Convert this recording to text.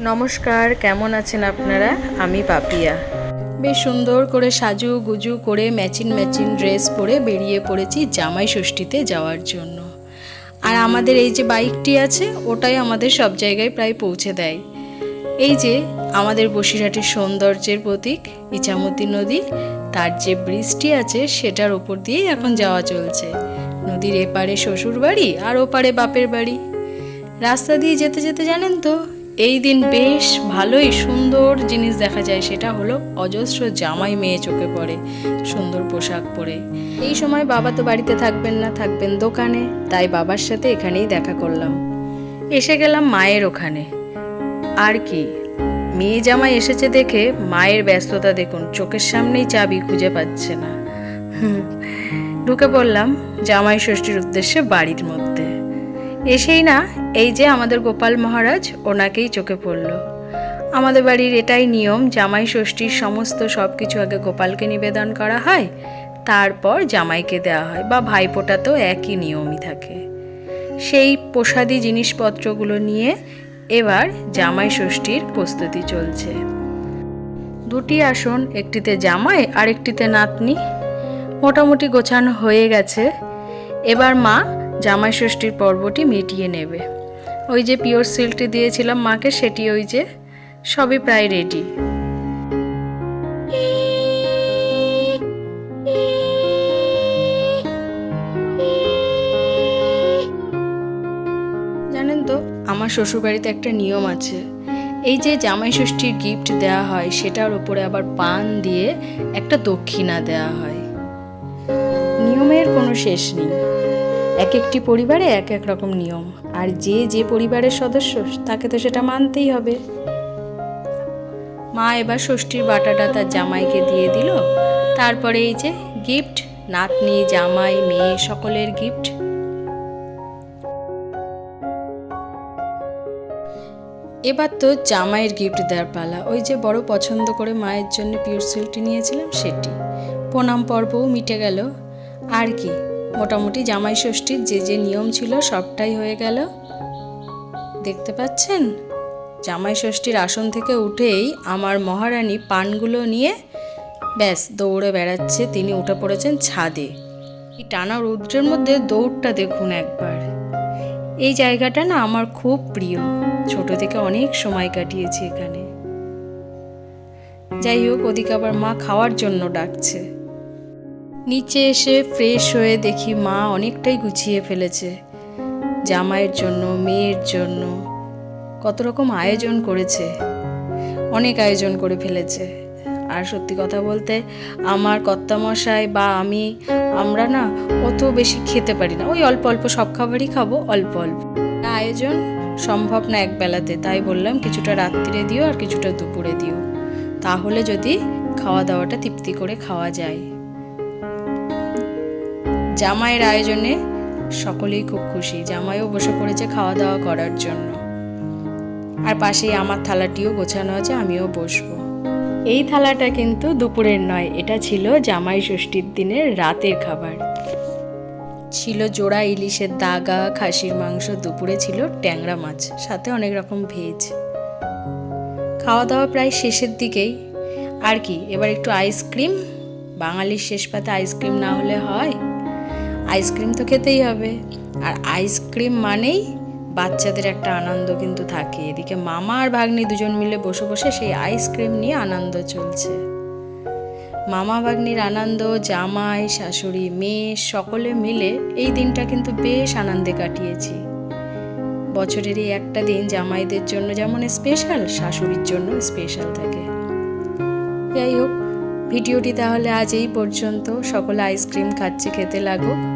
নমস্কার, কেমন আছেন আপনারা? আমি পাপিয়া। বেশ সুন্দর করে সাজু গুজু করে ম্যাচিন ম্যাচিন ড্রেস পরে বেরিয়ে পড়েছি জামাই ষষ্ঠীতে যাওয়ার জন্য। আর আমাদের এই যে বাইকটি আছে, ওটাই আমাদের সব জায়গায় প্রায় পৌঁছে দেয়। এই যে আমাদের বসিরহাটের সৌন্দর্যের প্রতীক ইচামতি নদী, তার যে ব্রিজটি আছে, সেটার ওপর দিয়েই এখন যাওয়া চলছে। নদীর এপারে শ্বশুর বাড়ি আর ওপারে বাপের বাড়ি। রাস্তা দিয়ে যেতে যেতে জানেন তো এই দিন বেশ ভালোই সুন্দর জিনিস দেখা যায়, সেটা হলো অজস্র জামাই মেয়ে চোখে পড়ে, সুন্দর পোশাক পরে। এই সময় বাবা তো বাড়িতে থাকবেন না, থাকবেন দোকানে, তাই বাবার সাথে এখানেই দেখা করলাম। এসে গেলাম মায়ের ওখানে। আর কি, মেয়ে জামাই এসেছে দেখে মায়ের ব্যস্ততা দেখুন, চোখের সামনেই চাবি খুঁজে পাচ্ছে না। ঢুকে পড়লাম জামাই ষষ্ঠীর উদ্দেশ্যে বাড়ির মধ্যে। এসেই না, এই যে আমাদের গোপাল মহারাজ ওনাকেই চোখে পড়ল। আমাদের বাড়ির এটাই নিয়ম, জামাই ষষ্ঠীর সমস্ত সব কিছু আগে গোপালকে নিবেদন করা হয়, তারপর জামাইকে দেওয়া হয়, বা ভাইফোঁটাতেও একই নিয়মই থাকে। সেই প্রসাদী জিনিসপত্রগুলো নিয়ে এবার জামাই ষষ্ঠীর প্রস্তুতি চলছে। দুটি আসন, একটিতে জামাই আর একটিতে নাতনি। মোটামুটি গোছানো হয়ে গেছে। এবার মা জামাই ষষ্ঠীর পর্বটি মিটিয়ে নেবে। ওই যে পিওর সিল্কটি দিয়েছিলাম মাকে, সেটি ওই যে সবই প্রায় রেডি। জানেন তো, আমার শ্বশুরবাড়িতে একটা নিয়ম আছে। এই যে জামাই ষষ্ঠীর গিফট দেওয়া হয়, সেটার উপরে আবার পান দিয়ে একটা দক্ষিণা দেওয়া হয়। নিয়মের কোনো শেষ নেই। এক একটি পরিবারে এক এক রকম নিয়ম। আর যে যে পরিবারের সদস্য, তাকে তো সেটা মানতেই হবে। মা এবার ষষ্ঠীর বাটাটা তার জামাইকে দিয়ে দিল। তারপরে এই যে গিফট, নাতনি, জামাই, মেয়ে সকলের গিফট। এবার তো জামাইয়ের গিফট দেওয়ার পালা। ওই যে বড় পছন্দ করে মায়ের জন্য পিওর সিল্কটি নিয়েছিলাম সেটি। প্রণাম পর্বও মিটে গেল। আর কি? মোটামুটি জামাই ষষ্ঠীর যে যে নিয়ম ছিল সবটাই হয়ে গেল। দেখতে পাচ্ছেন? জামাই ষষ্ঠীর আসন থেকে উঠেই আমার মহারানী পানগুলো নিয়ে ব্যাস দৌড়ে বেড়াচ্ছে। তিনি উঠে পড়েছেন ছাদে। এই টানা রৌদ্রের মধ্যে দৌড়টা দেখুন একবার। এই জায়গাটা না আমার খুব প্রিয়। ছোট থেকে অনেক সময় কাটিয়েছি এখানে। যাই হোক, ওদিকে আবার মা খাওয়ার জন্য ডাকছে। নিচে এসে ফ্রেশ হয়ে দেখি মা অনেকটাই গুছিয়ে ফেলেছে। জামাইয়ের জন্য, মেয়ের জন্য কত রকম আয়োজন করেছে। অনেক আয়োজন করে ফেলেছে। আর সত্যি কথা বলতে আমার কর্তামশাই বা আমি, আমরা না অত বেশি খেতে পারি না। ওই অল্প অল্প সব খাবারই খাব, অল্প অল্প। আয়োজন সম্ভব না এক বেলাতে। তাই বললাম কিছুটা রাত্রিরে দিও আর কিছুটা দুপুরে দিও। তাহলে যদি খাওয়া দাওয়াটা তৃপ্তি করে খাওয়া যায়। জামাইয়ের আয়োজনে সকলেই খুব খুশি। জামাইও বসে পড়েছে খাওয়া দাওয়া করার জন্য। আর পাশেই আমার থালাটিও গোছানো আছে, আমিও বসবো। এই থালাটা কিন্তু দুপুরের নয়, এটা ছিল জামাই ষষ্ঠীর দিনের রাতের খাবার। ছিল জোড়া ইলিশের দাগা, খাসির মাংস, দুপুরে ছিল ট্যাংরা মাছ, সাথে অনেক রকম ভেজ। খাওয়া দাওয়া প্রায় শেষের দিকেই। আর কি, এবার একটু আইসক্রিম, বাঙালির শেষ পাতে আইসক্রিম না হলে হয়। আইসক্রিম তো খেতেই হবে। আর আইসক্রিম মানেই বাচ্চাদের একটা আনন্দ কিন্তু থাকে। এদিকে মামা আর ভাগ্নি দুজন মিলে বসে বসে সেই আইসক্রিম নিয়ে আনন্দ চলছে। মামা, ভাগ্নির আনন্দ, জামাই, শাশুড়ি, মেয়ে সকলে মিলে এই দিনটা কিন্তু বেশ আনন্দে কাটিয়েছি। বছরের এই একটা দিন জামাইদের জন্য যেমন স্পেশাল, শাশুড়ির জন্য স্পেশাল থাকে। যাই হোক, ভিডিওটি তাহলে আজ এই পর্যন্ত। সকলে আইসক্রিম খাচ্ছে, খেতে লাগুক